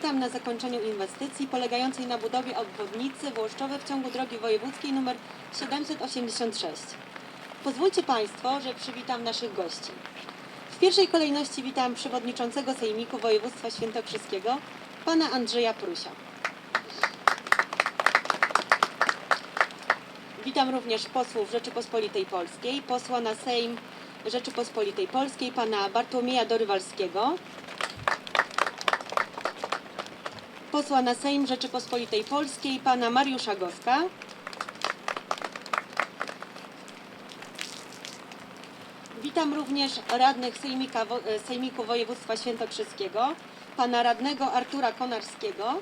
witam na zakończeniu inwestycji polegającej na budowie obwodnicy Włoszczowe w ciągu drogi wojewódzkiej nr 786. Pozwólcie Państwo, że przywitam naszych gości. W pierwszej kolejności witam przewodniczącego Sejmiku Województwa Świętokrzyskiego, pana Andrzeja Prusia. Witam również posłów Rzeczypospolitej Polskiej, posła na Sejm Rzeczypospolitej Polskiej, pana Bartłomieja Dorywalskiego, posła na Sejm Rzeczypospolitej Polskiej, pana Mariusza Goska, Witam również radnych Sejmika, e, Sejmiku Województwa Świętokrzyskiego, pana radnego Artura Konarskiego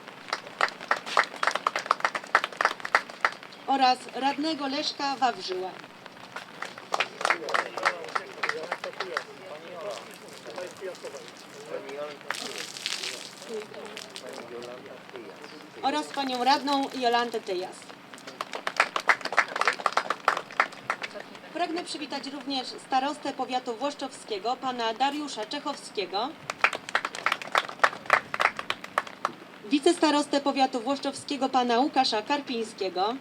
oraz radnego Leszka Wawrzyła. Oraz panią radną Jolantę Tyjas. Pragnę przywitać również starostę powiatu włoszczowskiego, pana Dariusza Czechowskiego, wicestarostę powiatu włoszczowskiego, pana Łukasza Karpińskiego.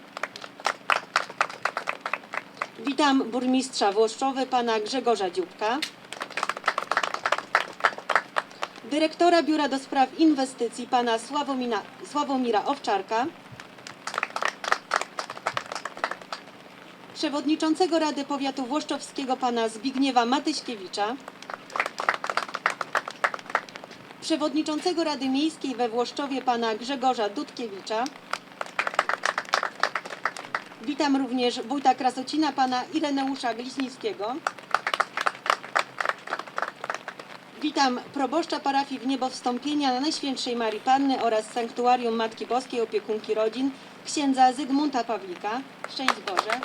Witam burmistrza Włoszczowy, pana Grzegorza Dzióbka. Dyrektora Biura do Spraw Inwestycji, pana Sławomira, Sławomira Owczarka. Przewodniczącego Rady Powiatu Włoszczowskiego pana Zbigniewa Matyśkiewicza, Przewodniczącego Rady Miejskiej we Włoszczowie pana Grzegorza Dudkiewicza. Witam również wójta Krasocina pana Ireneusza Gliśnickiego. Witam proboszcza parafii w niebo wstąpienia na Najświętszej Marii Panny oraz Sanktuarium Matki Boskiej Opiekunki Rodzin księdza Zygmunta Pawlika. Szczęść Boże.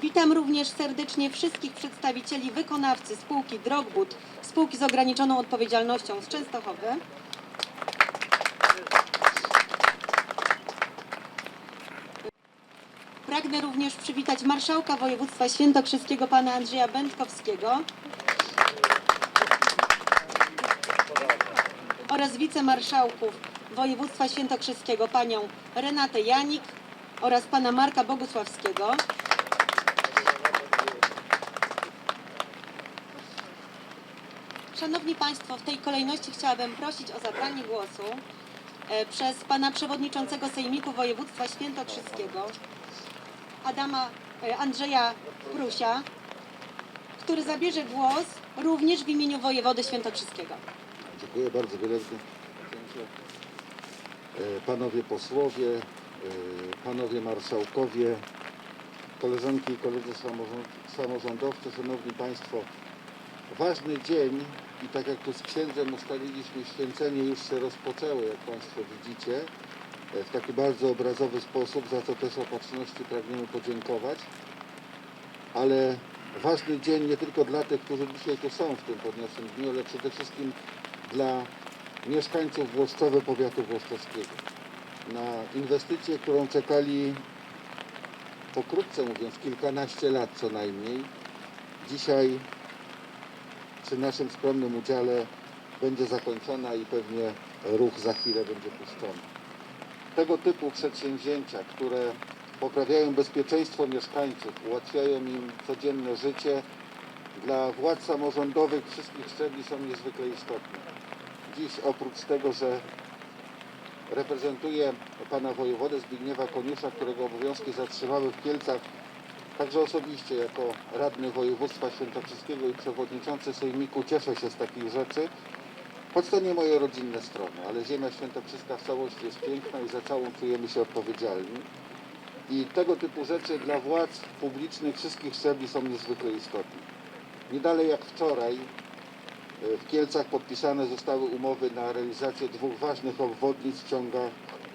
Witam również serdecznie wszystkich przedstawicieli wykonawcy spółki Drogbud, spółki z ograniczoną odpowiedzialnością z Częstochowy. Pragnę również przywitać marszałka województwa świętokrzyskiego pana Andrzeja Będkowskiego oraz wicemarszałków województwa świętokrzyskiego panią Renatę Janik oraz pana Marka Bogusławskiego. Szanowni Państwo, w tej kolejności chciałabym prosić o zabranie głosu e, przez pana przewodniczącego Sejmiku Województwa Świętokrzyskiego Adama e, Andrzeja Prusia, który zabierze głos również w imieniu wojewody świętokrzyskiego. Dziękuję bardzo księże. E, Panowie posłowie, e, panowie marszałkowie, koleżanki i koledzy samorząd- samorządowcy, szanowni państwo. Ważny dzień i tak jak tu z księdzem ustaliliśmy, święcenie już się rozpoczęło, jak państwo widzicie, e, w taki bardzo obrazowy sposób, za co też opatrzności pragniemy podziękować. Ale ważny dzień nie tylko dla tych, którzy dzisiaj tu są w tym podniosłym dniu, ale przede wszystkim dla mieszkańców Włoszczowe powiatu włoszczowskiego. Na inwestycję, którą czekali pokrótce mówiąc kilkanaście lat co najmniej. Dzisiaj przy naszym skromnym udziale będzie zakończona i pewnie ruch za chwilę będzie puszczony. Tego typu przedsięwzięcia, które poprawiają bezpieczeństwo mieszkańców, ułatwiają im codzienne życie, dla władz samorządowych wszystkich szczebli są niezwykle istotne. Dziś oprócz tego, że reprezentuję pana wojewodę Zbigniewa Koniusza, którego obowiązki zatrzymały w Kielcach, także osobiście jako radny województwa świętokrzyskiego i przewodniczący sejmiku cieszę się z takich rzeczy, choć to nie moje rodzinne strony, ale ziemia świętokrzyska w całości jest piękna i za całą czujemy się odpowiedzialni. I tego typu rzeczy dla władz publicznych wszystkich szczebli są niezwykle istotne. Nie dalej jak wczoraj w Kielcach podpisane zostały umowy na realizację dwóch ważnych obwodnic w ciągach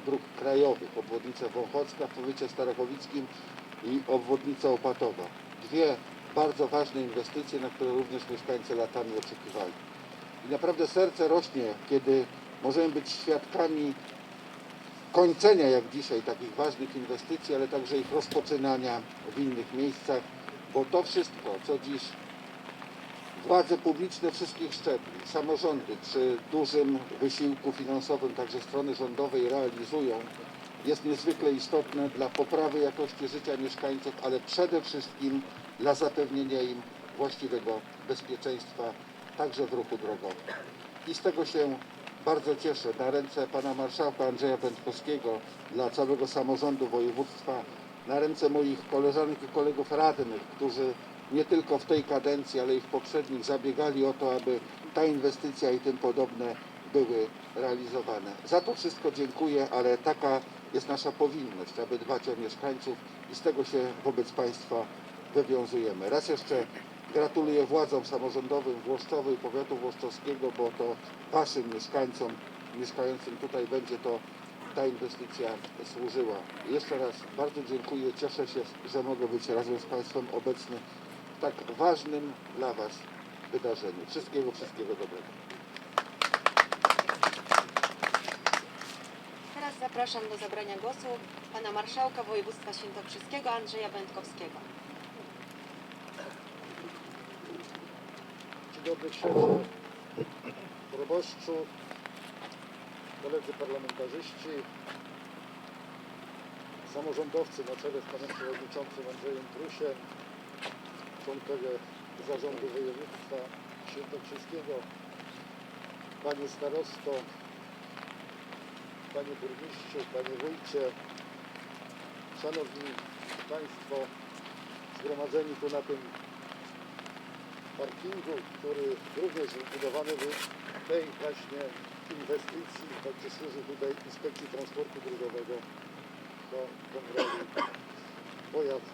dróg krajowych. Obwodnica Wąchocka w powiecie starachowickim i obwodnica Opatowa. Dwie bardzo ważne inwestycje, na które również mieszkańcy latami oczekiwali. I naprawdę serce rośnie, kiedy możemy być świadkami kończenia, jak dzisiaj, takich ważnych inwestycji, ale także ich rozpoczynania w innych miejscach, bo to wszystko, co dziś władze publiczne wszystkich szczebli, samorządy przy dużym wysiłku finansowym także strony rządowej realizują, jest niezwykle istotne dla poprawy jakości życia mieszkańców, ale przede wszystkim dla zapewnienia im właściwego bezpieczeństwa także w ruchu drogowym. I z tego się bardzo cieszę. Na ręce pana marszałka Andrzeja Pętkowskiego, dla całego samorządu województwa, na ręce moich koleżanek i kolegów radnych, którzy nie tylko w tej kadencji, ale i w poprzednich zabiegali o to, aby ta inwestycja i tym podobne były realizowane. Za to wszystko dziękuję, ale taka jest nasza powinność, aby dbać o mieszkańców i z tego się wobec Państwa wywiązujemy. Raz jeszcze gratuluję władzom samorządowym Włoszczowy i powiatu włoszczowskiego, bo to Waszym mieszkańcom mieszkającym tutaj będzie to ta inwestycja służyła. Jeszcze raz bardzo dziękuję, cieszę się, że mogę być razem z Państwem obecny tak ważnym dla Was wydarzeniu. Wszystkiego, wszystkiego dobrego. Teraz zapraszam do zabrania głosu pana marszałka województwa świętokrzyskiego Andrzeja Będkowskiego. Dzień dobry księże, proboszczu, koledzy parlamentarzyści, samorządowcy na czele z panem przewodniczącym Andrzejem Prusiem, członkowie zarządu województwa świętokrzyskiego, panie starosto, panie burmistrzu, panie wójcie, szanowni państwo zgromadzeni tu na tym parkingu, który również wybudowany był tej właśnie inwestycji, także służy tutaj Inspekcji Transportu Drogowego do kontroli pojazd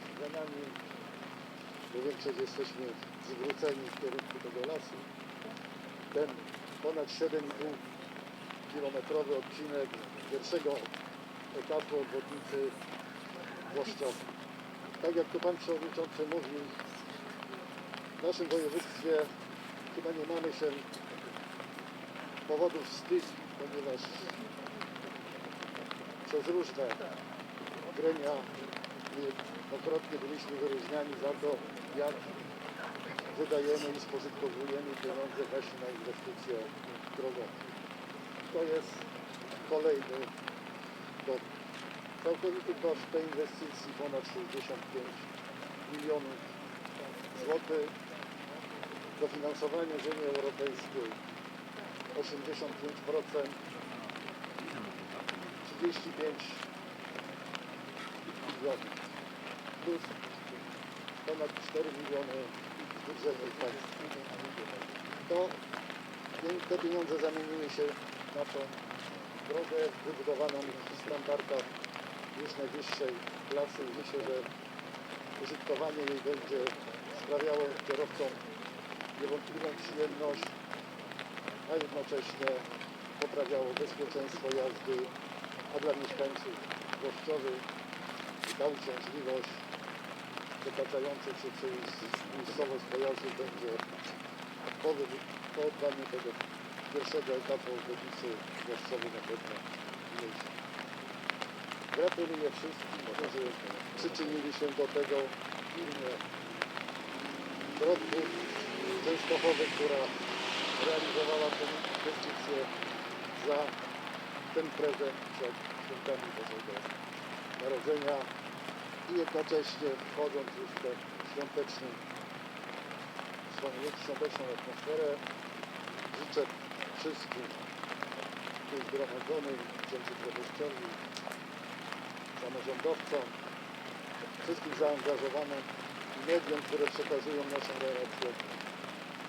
z zmianami, bo większość jesteśmy zwróceni w kierunku tego lasu. Ten ponad 7,5 kilometrowy odcinek pierwszego etapu obwodnicy Włoszczowej. Tak jak to Pan Przewodniczący mówił, w naszym województwie chyba nie mamy się powodów wstydzić, ponieważ przez różne gremia niejednokrotnie byliśmy wyróżniani za to, jak wydajemy i spożytkowujemy pieniądze właśnie na inwestycje drogowe. To jest kolejny dowód. Całkowity koszt tej inwestycji ponad 65 milionów złotych. Dofinansowanie z Unii Europejskiej 85%, 35 milionów. Plus ponad 4 miliony budżetu państwa. To te pieniądze zamieniły się na tą drogę wybudowaną w standardach już najwyższej klasy. Myślę, że użytkowanie jej będzie sprawiało kierowcom niewątpliwą przyjemność, a jednocześnie poprawiało bezpieczeństwo jazdy, a dla mieszkańców gościowych ta uciążliwość przetaczających się przez miejscowość pojazdów będzie po, po oddaniu tego pierwszego etapu obwodnicy gościowej na pewno mniejsza. Gratuluję wszystkim, którzy przyczynili się do tego firmie Brodków Częstochowy, która realizowała tę inwestycję za ten prezent przed świętami Bożego Narodzenia i jednocześnie wchodząc już w tę świąteczną, świąteczną atmosferę życzę wszystkim tu zgromadzonym, księdzu proboszczowi, samorządowcom, wszystkim zaangażowanym mediom, które przekazują naszą relację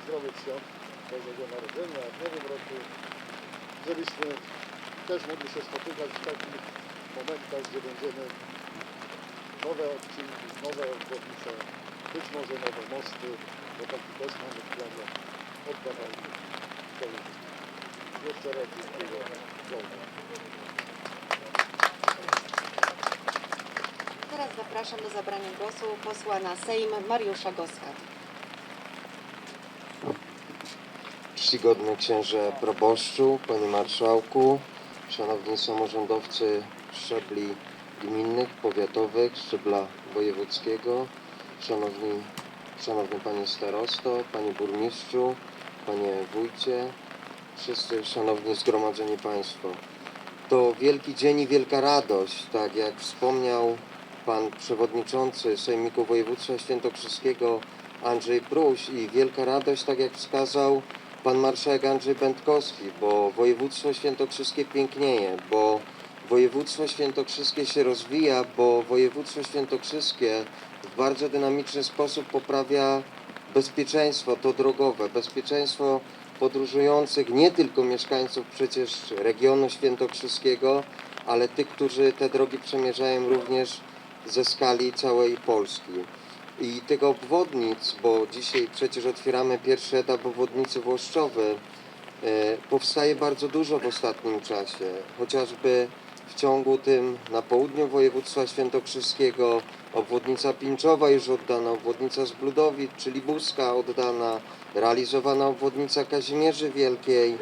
zdrowych świąt Bożego Narodzenia w nowym roku, żebyśmy też mogli się spotykać w takich momentach, gdzie będziemy nowe odcinki, nowe obwodnice, być może nowe mosty, bo taki też mamy w planie oddawajmy kolejny. Jeszcze raz dziękuję. Dziękuję. Teraz zapraszam do zabrania głosu posła na Sejm Mariusza Goska. Czcigodny księże proboszczu, panie marszałku, szanowni samorządowcy szczebli gminnych, powiatowych, szczebla wojewódzkiego, szanowni Szanowny Panie Starosto, Panie Burmistrzu, Panie Wójcie, wszyscy Szanowni Zgromadzeni Państwo. To wielki dzień i wielka radość, tak jak wspomniał Pan Przewodniczący Sejmiku Województwa Świętokrzyskiego Andrzej Pruś i wielka radość, tak jak wskazał Pan Marszałek Andrzej Będkowski, bo województwo świętokrzyskie pięknieje, bo województwo świętokrzyskie się rozwija, bo województwo świętokrzyskie w bardzo dynamiczny sposób poprawia bezpieczeństwo to drogowe, bezpieczeństwo podróżujących, nie tylko mieszkańców przecież regionu świętokrzyskiego, ale tych, którzy te drogi przemierzają również ze skali całej Polski. I tych obwodnic, bo dzisiaj przecież otwieramy pierwszy etap obwodnicy Włoszczowy, e, powstaje bardzo dużo w ostatnim czasie, chociażby w ciągu tym na południu województwa świętokrzyskiego, obwodnica Pińczowa już oddana, obwodnica Zbludowic, czyli Buska oddana, realizowana obwodnica Kazimierzy Wielkiej,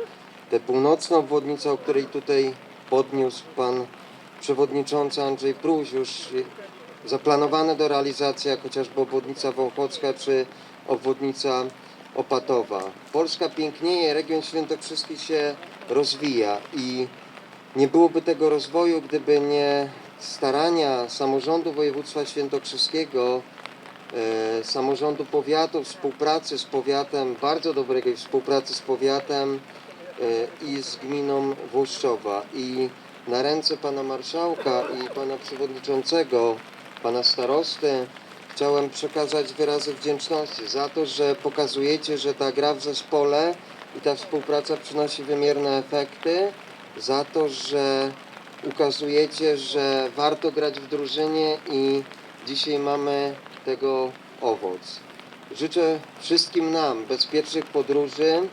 te północna obwodnica, o której tutaj podniósł pan przewodniczący Andrzej Pruś, już zaplanowane do realizacji, jak chociażby obwodnica Wąchocka czy obwodnica Opatowa. Polska pięknieje, region świętokrzyski się rozwija i nie byłoby tego rozwoju, gdyby nie starania samorządu województwa świętokrzyskiego, e, samorządu powiatu, współpracy z powiatem, bardzo dobrej współpracy z powiatem e, i z gminą Włoszczowa. I na ręce pana marszałka i pana przewodniczącego, pana starosty, chciałem przekazać wyrazy wdzięczności za to, że pokazujecie, że ta gra w zespole i ta współpraca przynosi wymierne efekty, za to, że ukazujecie, że warto grać w drużynie i dzisiaj mamy tego owoc. Życzę wszystkim nam bezpiecznych podróży.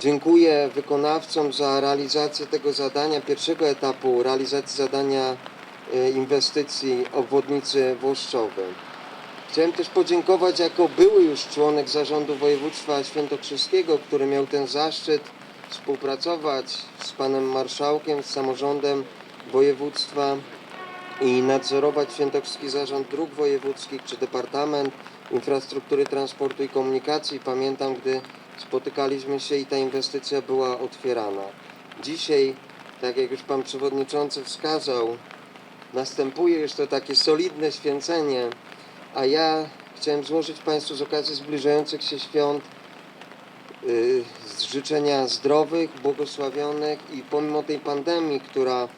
Dziękuję wykonawcom za realizację tego zadania, pierwszego etapu realizacji zadania e, inwestycji obwodnicy Włoszczowej. Chciałem też podziękować jako były już członek zarządu województwa świętokrzyskiego, który miał ten zaszczyt współpracować z panem marszałkiem, z samorządem województwa i nadzorować Świętokrzyski Zarząd Dróg Wojewódzkich czy Departament Infrastruktury, Transportu i Komunikacji. Pamiętam, gdy spotykaliśmy się i ta inwestycja była otwierana. Dzisiaj, tak jak już pan przewodniczący wskazał, następuje to takie solidne święcenie, a ja chciałem złożyć Państwu z okazji zbliżających się świąt z życzenia zdrowych, błogosławionych i pomimo tej pandemii, która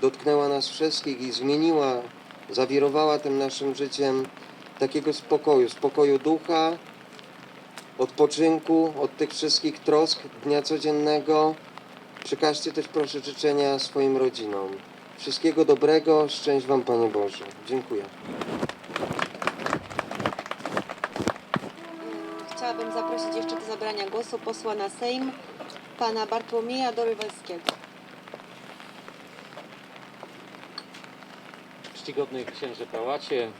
dotknęła nas wszystkich i zmieniła, zawirowała tym naszym życiem, takiego spokoju, spokoju ducha, odpoczynku od tych wszystkich trosk dnia codziennego. Przekażcie też proszę życzenia swoim rodzinom. Wszystkiego dobrego, szczęść Wam Panie Boże. Dziękuję. Zaprosić jeszcze do zabrania głosu posła na Sejm, pana Bartłomieja Dorywalskiego. czcigodny księże pałacie,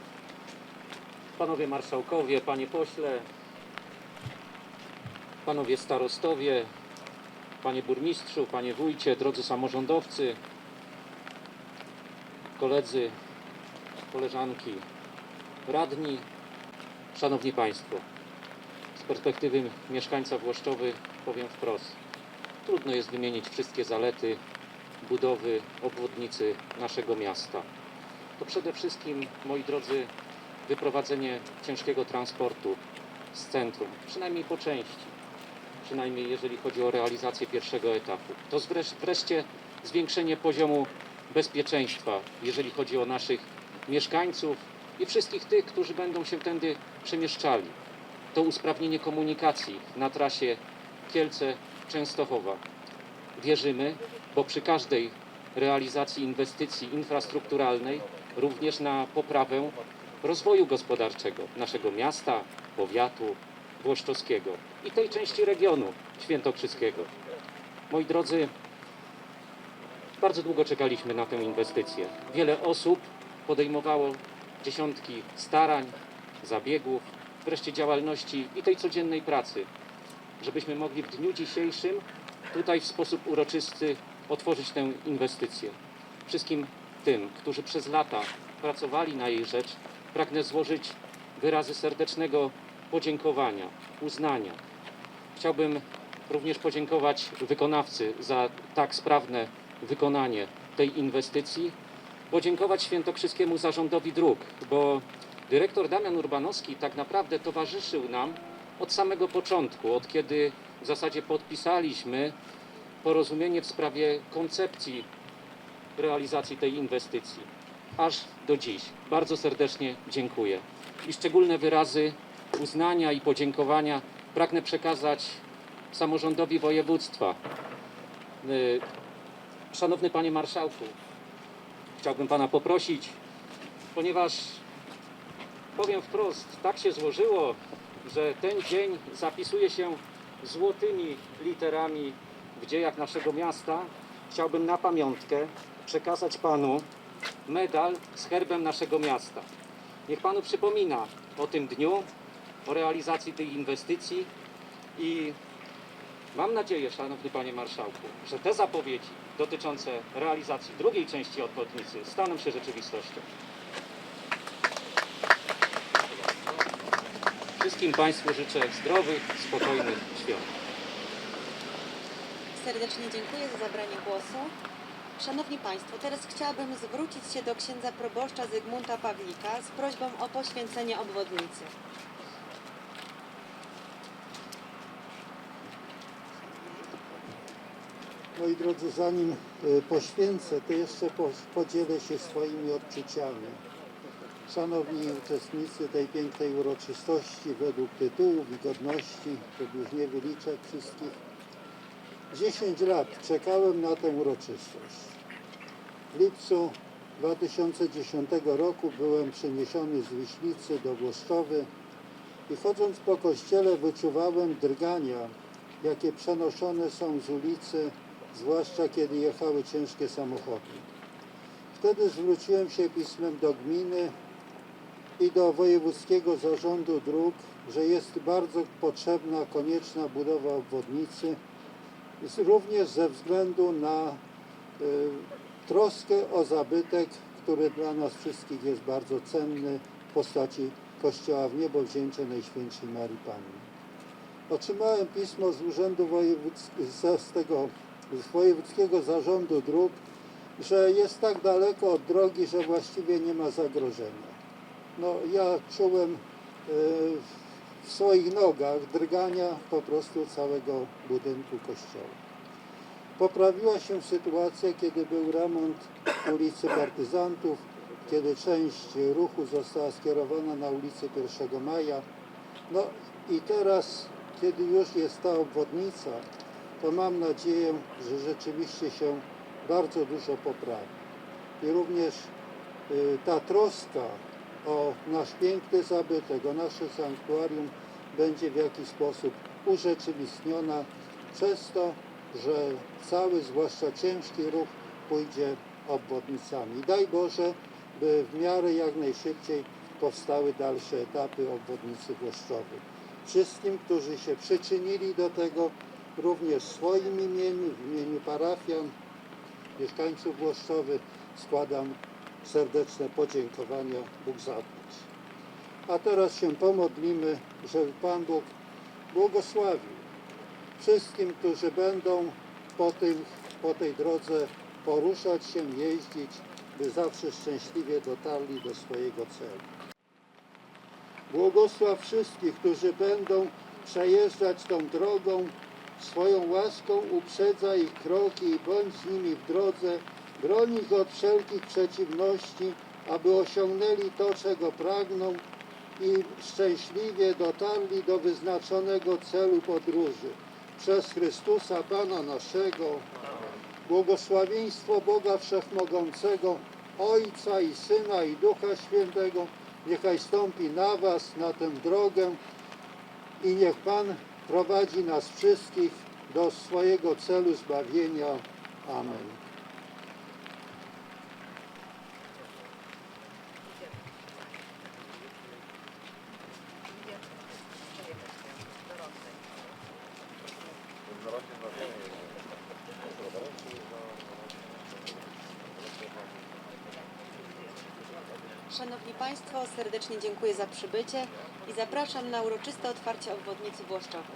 panowie marszałkowie, panie pośle, panowie starostowie, panie burmistrzu, panie wójcie, drodzy samorządowcy, koledzy, koleżanki, radni, szanowni państwo. Z perspektywy mieszkańca Włoszczowy powiem wprost. Trudno jest wymienić wszystkie zalety budowy obwodnicy naszego miasta to przede wszystkim, moi drodzy, wyprowadzenie ciężkiego transportu z centrum, przynajmniej po części, przynajmniej jeżeli chodzi o realizację pierwszego etapu. To wresz- wreszcie zwiększenie poziomu bezpieczeństwa, jeżeli chodzi o naszych mieszkańców i wszystkich tych, którzy będą się tędy przemieszczali. To usprawnienie komunikacji na trasie Kielce-Częstochowa. Wierzymy, bo przy każdej realizacji inwestycji infrastrukturalnej również na poprawę rozwoju gospodarczego naszego miasta, powiatu włoszczowskiego i tej części regionu świętokrzyskiego. Moi drodzy, bardzo długo czekaliśmy na tę inwestycję. Wiele osób podejmowało dziesiątki starań, zabiegów, wreszcie działalności i tej codziennej pracy, żebyśmy mogli w dniu dzisiejszym tutaj w sposób uroczysty otworzyć tę inwestycję. Wszystkim tym, którzy przez lata pracowali na jej rzecz, pragnę złożyć wyrazy serdecznego podziękowania, uznania. Chciałbym również podziękować wykonawcy za tak sprawne wykonanie tej inwestycji. Podziękować Świętokrzyskiemu Zarządowi Dróg, bo dyrektor Damian Urbanowski tak naprawdę towarzyszył nam od samego początku, od kiedy w zasadzie podpisaliśmy porozumienie w sprawie koncepcji realizacji tej inwestycji. Aż do dziś. Bardzo serdecznie dziękuję. I szczególne wyrazy uznania i podziękowania pragnę przekazać samorządowi województwa. Y, Szanowny Panie Marszałku, chciałbym Pana poprosić, ponieważ powiem wprost, tak się złożyło, że ten dzień zapisuje się złotymi literami w dziejach naszego miasta. Chciałbym na pamiątkę przekazać Panu medal z herbem naszego miasta. Niech Panu przypomina o tym dniu, o realizacji tej inwestycji i mam nadzieję, Szanowny Panie Marszałku, że te zapowiedzi dotyczące realizacji drugiej części obwodnicy staną się rzeczywistością. Wszystkim Państwu życzę zdrowych, spokojnych świąt. Serdecznie dziękuję za zabranie głosu. Szanowni Państwo, teraz chciałabym zwrócić się do księdza proboszcza Zygmunta Pawlika z prośbą o poświęcenie obwodnicy. Moi drodzy, zanim e, poświęcę, to jeszcze po- podzielę się swoimi odczuciami. Szanowni uczestnicy tej pięknej uroczystości, według tytułów i godności, żeby już nie wyliczać wszystkich, 10 lat czekałem na tę uroczystość. W lipcu 2010 roku byłem przeniesiony z Wiśnicy do Włoszczowy i chodząc po kościele wyczuwałem drgania, jakie przenoszone są z ulicy zwłaszcza kiedy jechały ciężkie samochody. Wtedy zwróciłem się pismem do gminy i do Wojewódzkiego Zarządu Dróg, że jest bardzo potrzebna, konieczna budowa obwodnicy, również ze względu na y, troskę o zabytek, który dla nas wszystkich jest bardzo cenny w postaci Kościoła w Niebo Wzięcie Najświętszej Marii Panny. Otrzymałem pismo z Urzędu Wojewódzkiego, z tego z Wojewódzkiego Zarządu Dróg, że jest tak daleko od drogi, że właściwie nie ma zagrożenia. No ja czułem e, w swoich nogach drgania po prostu całego budynku kościoła. Poprawiła się sytuacja, kiedy był remont ulicy Partyzantów, kiedy część ruchu została skierowana na ulicę 1 Maja. No i teraz, kiedy już jest ta obwodnica, to mam nadzieję, że rzeczywiście się bardzo dużo poprawi. I również y, ta troska o nasz piękny zabytek, o nasze sanktuarium będzie w jakiś sposób urzeczywistniona przez to, że cały, zwłaszcza ciężki ruch pójdzie obwodnicami. Daj Boże, by w miarę jak najszybciej powstały dalsze etapy obwodnicy Włoszczowej. Wszystkim, którzy się przyczynili do tego, również w swoim imieniu, w imieniu parafian, mieszkańców Włoszczowy składam serdeczne podziękowania. Bóg zapłać. A teraz się pomodlimy, żeby Pan Bóg błogosławił wszystkim, którzy będą po, tym, po tej drodze poruszać się, jeździć, by zawsze szczęśliwie dotarli do swojego celu. Błogosław wszystkich, którzy będą przejeżdżać tą drogą, swoją łaską uprzedza ich kroki i bądź z nimi w drodze, broń ich od wszelkich przeciwności, aby osiągnęli to, czego pragną i szczęśliwie dotarli do wyznaczonego celu podróży. Przez Chrystusa Pana naszego, błogosławieństwo Boga Wszechmogącego, Ojca i Syna i Ducha Świętego, niechaj stąpi na Was, na tę drogę i niech Pan prowadzi nas wszystkich do swojego celu zbawienia. Amen. Szanowni Państwo, serdecznie dziękuję za przybycie i zapraszam na uroczyste otwarcie obwodnicy Włoszczowej.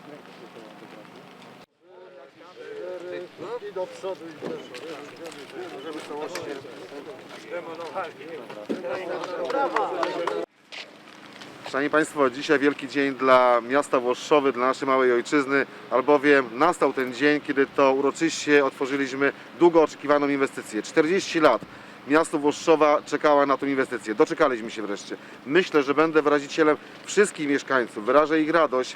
Szanowni Państwo, dzisiaj wielki dzień dla miasta Włoszczowy, dla naszej małej ojczyzny, albowiem nastał ten dzień, kiedy to uroczyście otworzyliśmy długo oczekiwaną inwestycję. 40 lat miasto Włoszczowa czekała na tą inwestycję. Doczekaliśmy się wreszcie. Myślę, że będę wyrazicielem wszystkich mieszkańców. Wyrażę ich radość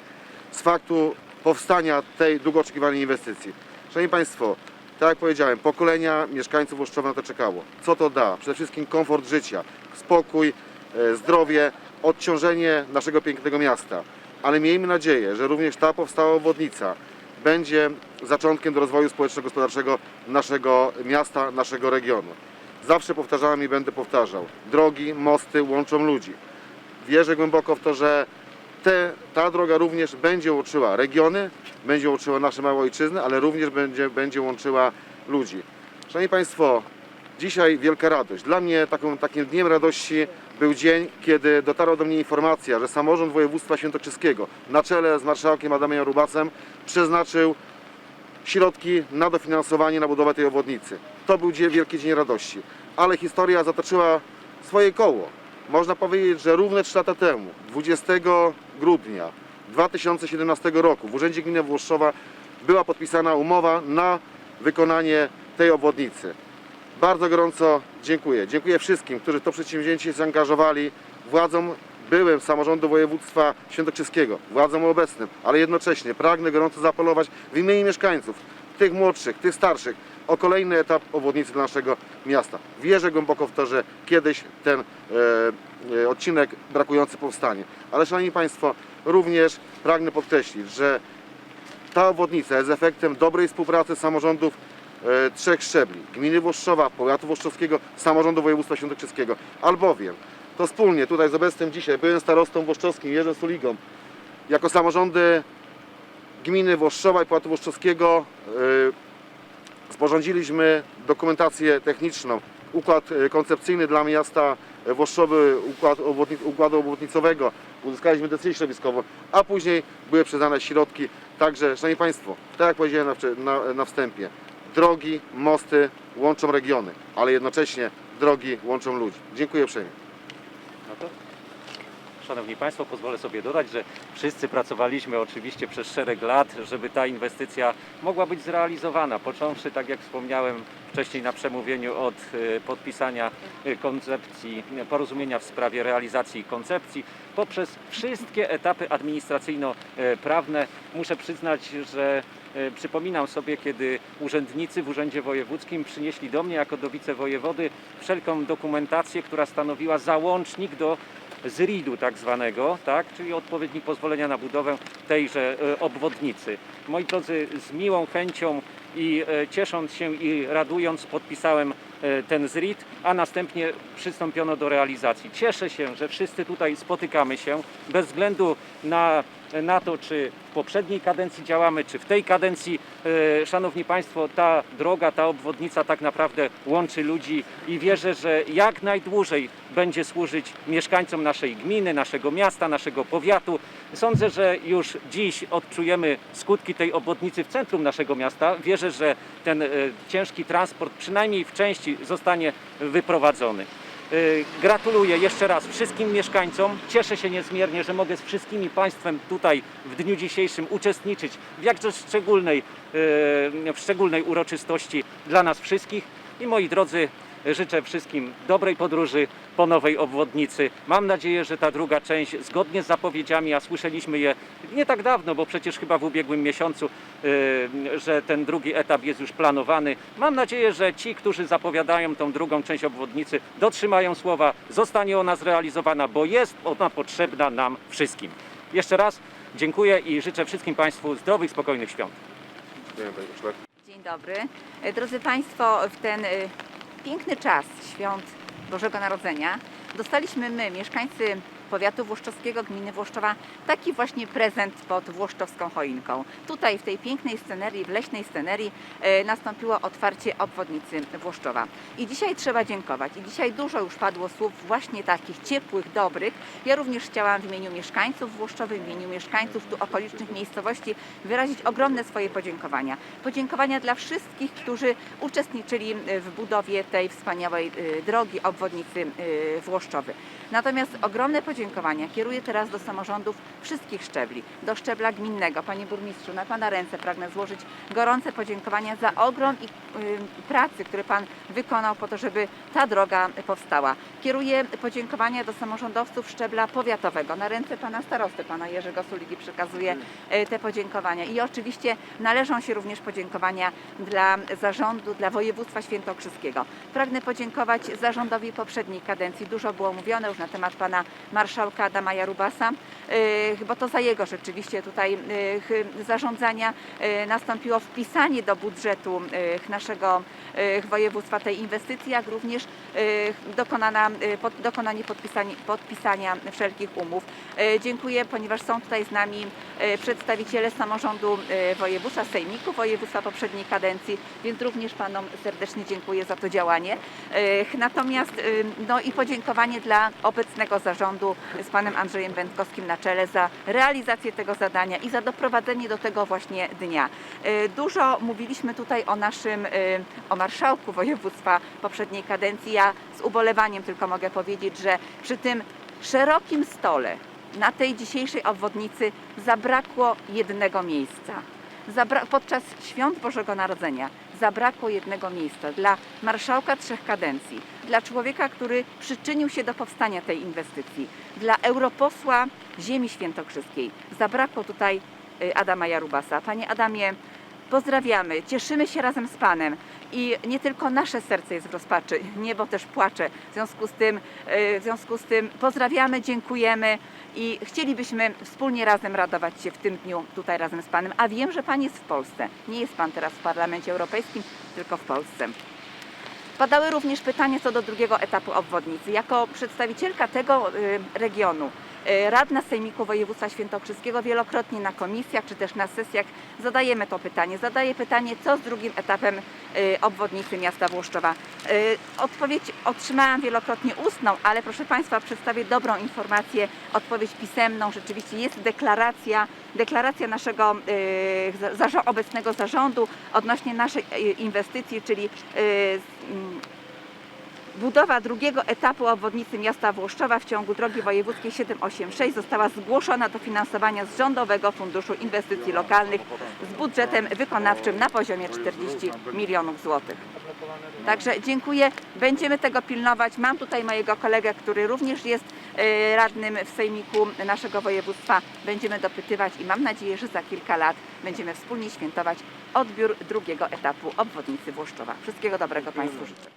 z faktu powstania tej długo oczekiwanej inwestycji. Szanowni Państwo, tak jak powiedziałem, pokolenia mieszkańców Włoszczowa na to czekało. Co to da? Przede wszystkim komfort życia, spokój, e, zdrowie, odciążenie naszego pięknego miasta. Ale miejmy nadzieję, że również ta powstała obwodnica będzie zaczątkiem do rozwoju społeczno-gospodarczego naszego miasta, naszego regionu. Zawsze powtarzałem i będę powtarzał. Drogi, mosty łączą ludzi. Wierzę głęboko w to, że te, ta droga również będzie łączyła regiony, będzie łączyła nasze małe ojczyzny, ale również będzie, będzie łączyła ludzi. Szanowni Państwo, dzisiaj wielka radość. Dla mnie taką, takim dniem radości był dzień, kiedy dotarła do mnie informacja, że samorząd województwa świętokrzyskiego na czele z marszałkiem Adamem Rubacem przeznaczył środki na dofinansowanie na budowę tej obwodnicy. To był dzień, wielki dzień radości. Ale historia zatoczyła swoje koło. Można powiedzieć, że równe 3 lata temu, 20 grudnia 2017 roku w Urzędzie Gminy Włoszczowa była podpisana umowa na wykonanie tej obwodnicy. Bardzo gorąco dziękuję. Dziękuję wszystkim, którzy to przedsięwzięcie zaangażowali, władzom byłym samorządu województwa świętokrzyskiego, władzom obecnym, ale jednocześnie pragnę gorąco zaapelować w imieniu mieszkańców, tych młodszych, tych starszych, o kolejny etap obwodnicy dla naszego miasta. Wierzę głęboko w to, że kiedyś ten e, e, odcinek brakujący powstanie. Ale Szanowni Państwo, również pragnę podkreślić, że ta obwodnica jest efektem dobrej współpracy samorządów e, trzech szczebli. Gminy Włoszczowa, powiatu włoszczowskiego, samorządu województwa świętokrzyskiego. Albowiem to wspólnie tutaj z obecnym dzisiaj byłem starostą włoszczowskim Jerzym Suligą, jako samorządy gminy Włoszczowa i powiatu włoszczowskiego e, sporządziliśmy dokumentację techniczną, układ e, koncepcyjny dla miasta Włoszczowy, układ obwodni, układu obwodnicowego, uzyskaliśmy decyzję środowiskową, a później były przyznane środki. Także, Szanowni Państwo, tak jak powiedziałem na, na, na wstępie, drogi, mosty łączą regiony, ale jednocześnie drogi łączą ludzi. Dziękuję uprzejmie. No Szanowni Państwo, pozwolę sobie dodać, że wszyscy pracowaliśmy oczywiście przez szereg lat, żeby ta inwestycja mogła być zrealizowana. Począwszy, tak jak wspomniałem wcześniej na przemówieniu, od e, podpisania e, koncepcji, e, porozumienia w sprawie realizacji koncepcji, poprzez wszystkie etapy administracyjno-prawne. Muszę przyznać, że przypominam sobie, kiedy urzędnicy w Urzędzie Wojewódzkim przynieśli do mnie jako do wicewojewody wszelką dokumentację, która stanowiła załącznik do ZRID-u tak zwanego, tak, czyli odpowiednik pozwolenia na budowę tejże e, obwodnicy. Moi drodzy, z miłą chęcią i e, ciesząc się i radując podpisałem e, ten ZRID, a następnie przystąpiono do realizacji. Cieszę się, że wszyscy tutaj spotykamy się bez względu na, na to, czy w poprzedniej kadencji działamy, czy w tej kadencji. E, Szanowni Państwo, ta droga, ta obwodnica tak naprawdę łączy ludzi i wierzę, że jak najdłużej będzie służyć mieszkańcom naszej gminy, naszego miasta, naszego powiatu. Sądzę, że już dziś odczujemy skutki tej obwodnicy w centrum naszego miasta. Wierzę, że ten e, ciężki transport przynajmniej w części zostanie wyprowadzony. E, Gratuluję jeszcze raz wszystkim mieszkańcom. Cieszę się niezmiernie, że mogę z wszystkimi Państwem tutaj w dniu dzisiejszym uczestniczyć w jakże szczególnej, e, w szczególnej uroczystości dla nas wszystkich. I moi drodzy, życzę wszystkim dobrej podróży po nowej obwodnicy. Mam nadzieję, że ta druga część, zgodnie z zapowiedziami, a słyszeliśmy je nie tak dawno, bo przecież chyba w ubiegłym miesiącu, yy, że ten drugi etap jest już planowany. Mam nadzieję, że ci, którzy zapowiadają tą drugą część obwodnicy, dotrzymają słowa, zostanie ona zrealizowana, bo jest ona potrzebna nam wszystkim. Jeszcze raz dziękuję i życzę wszystkim Państwu zdrowych, spokojnych świąt. Dzień dobry. Drodzy Państwo, w ten e, piękny czas świąt Bożego Narodzenia. Dostaliśmy my, mieszkańcy powiatu włoszczowskiego, gminy Włoszczowa, taki właśnie prezent pod włoszczowską choinką. Tutaj w tej pięknej scenerii, w leśnej scenerii e, nastąpiło otwarcie obwodnicy Włoszczowa. I dzisiaj trzeba dziękować. I dzisiaj dużo już padło słów właśnie takich ciepłych, dobrych. Ja również chciałam w imieniu mieszkańców Włoszczowych, w imieniu mieszkańców tu okolicznych miejscowości wyrazić ogromne swoje podziękowania. Podziękowania dla wszystkich, którzy uczestniczyli w budowie tej wspaniałej y, drogi, obwodnicy Włoszczowy. Natomiast ogromne podziękowania kieruję teraz do samorządów wszystkich szczebli, do szczebla gminnego. Panie burmistrzu, na Pana ręce pragnę złożyć gorące podziękowania za ogrom i y, pracy, który Pan wykonał po to, żeby ta droga powstała. Kieruję podziękowania do samorządowców szczebla powiatowego. Na ręce Pana starosty, Pana Jerzego Suligi przekazuję y, te podziękowania. I oczywiście należą się również podziękowania dla zarządu, dla województwa świętokrzyskiego. Pragnę podziękować zarządowi poprzedniej kadencji. Dużo było mówione już na temat pana marszałka Adama Jarubasa, yy, bo to za jego rzeczywiście tutaj yy, zarządzania yy, nastąpiło wpisanie do budżetu naszego województwa tej inwestycji, jak również dokonana, dokonanie podpisania, wszelkich umów. Dziękuję, ponieważ są tutaj z nami przedstawiciele samorządu województwa, sejmiku województwa poprzedniej kadencji, więc również panom serdecznie dziękuję za to działanie. Natomiast no i podziękowanie dla obecnego zarządu z panem Andrzejem Wędkowskim na czele za realizację tego zadania i za doprowadzenie do tego właśnie dnia. Yy, Dużo mówiliśmy tutaj o naszym, yy, o marszałku województwa poprzedniej kadencji. Ja z ubolewaniem tylko mogę powiedzieć, że przy tym szerokim stole na tej dzisiejszej obwodnicy zabrakło jednego miejsca. Zabra- podczas świąt Bożego Narodzenia zabrakło jednego miejsca dla marszałka trzech kadencji, dla człowieka, który przyczynił się do powstania tej inwestycji, dla europosła ziemi świętokrzyskiej. Zabrakło tutaj y, Adama Jarubasa. Panie Adamie, pozdrawiamy, cieszymy się razem z Panem i nie tylko nasze serce jest w rozpaczy, niebo też płacze. W związku z tym, y, w związku z tym pozdrawiamy, dziękujemy i chcielibyśmy wspólnie razem radować się w tym dniu tutaj razem z Panem. A wiem, że Pan jest w Polsce. Nie jest Pan teraz w Parlamencie Europejskim, tylko w Polsce. Padały również pytania co do drugiego etapu obwodnicy. Jako przedstawicielka tego y, regionu, radna Sejmiku Województwa Świętokrzyskiego wielokrotnie na komisjach czy też na sesjach zadajemy to pytanie. Zadaję pytanie, co z drugim etapem y, obwodnicy miasta Włoszczowa. Y, Odpowiedź otrzymałam wielokrotnie ustną, ale proszę Państwa, przedstawię dobrą informację, odpowiedź pisemną. Rzeczywiście jest deklaracja, deklaracja naszego y, obecnego zarządu odnośnie naszej y, inwestycji, czyli y, mm, Budowa drugiego etapu obwodnicy miasta Włoszczowa w ciągu drogi wojewódzkiej 786 została zgłoszona do finansowania z Rządowego Funduszu Inwestycji Lokalnych z budżetem wykonawczym na poziomie 40 milionów złotych. Także dziękuję, będziemy tego pilnować. Mam tutaj mojego kolegę, który również jest e, radnym w sejmiku naszego województwa. Będziemy dopytywać i mam nadzieję, że za kilka lat będziemy wspólnie świętować odbiór drugiego etapu obwodnicy Włoszczowa. Wszystkiego dobrego Państwu życzę.